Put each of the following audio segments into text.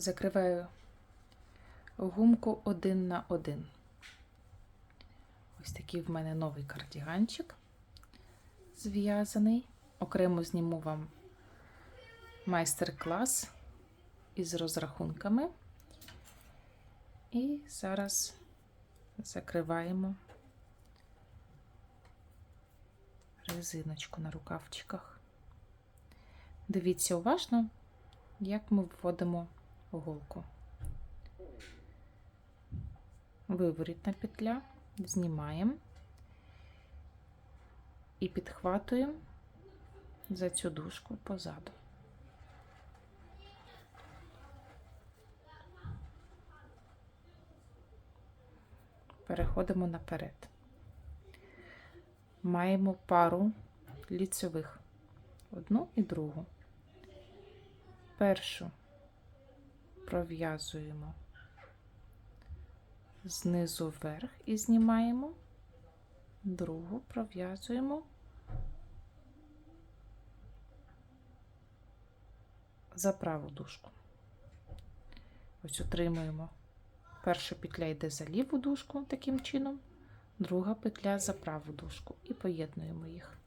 закриваю гумку один на один. Ось такий в мене новий кардіганчик зв'язаний. Окремо зніму вам майстер-клас із розрахунками. І зараз закриваємо резиночку на рукавчиках. Дивіться уважно, як ми вводимо голку. Виворітна петля, знімаємо і підхватуємо за цю дужку позаду. Переходимо наперед. Маємо пару ліцевих, одну і другу. Першу пров'язуємо знизу вверх і знімаємо, другу пров'язуємо за праву дужку. Ось отримуємо. Перша петля йде за ліву дужку таким чином, друга петля за праву дужку і поєднуємо їх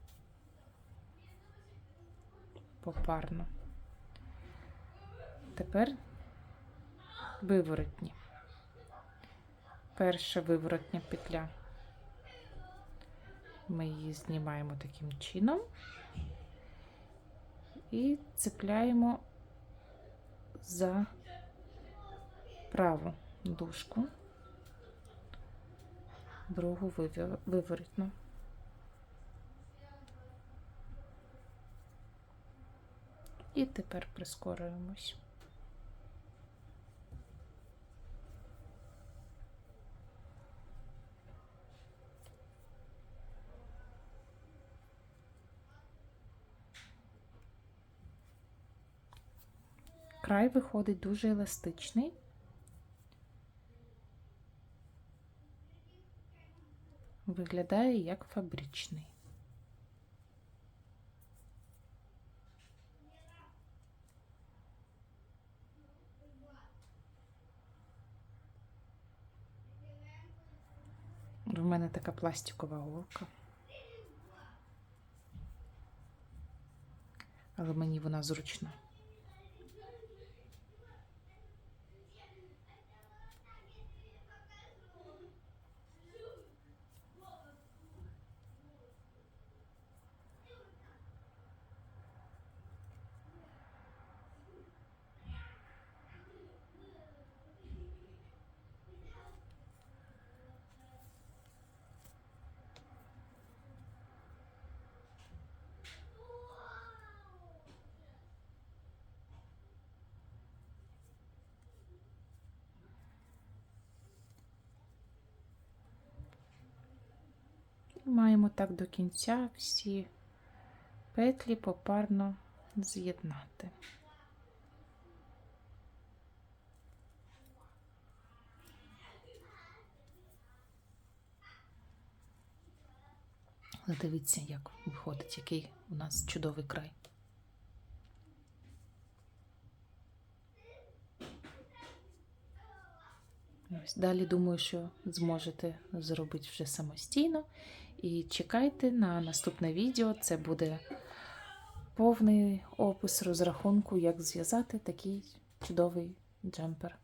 попарно. Тепер виворотні. Перша виворотня петля. Ми її знімаємо таким чином і цепляємо за праву дужку, другу виворотну. І тепер прискорюємось. Край виходить дуже еластичний. Виглядає як фабричний. В мене така пластикова голка. Але мені вона зручна. Маємо так до кінця всі петлі попарно з'єднати. Дивіться, як виходить, який у нас чудовий край. Ось далі думаю, що зможете зробити вже самостійно. І чекайте на наступне відео. Це буде повний опис розрахунку, як зв'язати такий чудовий джемпер.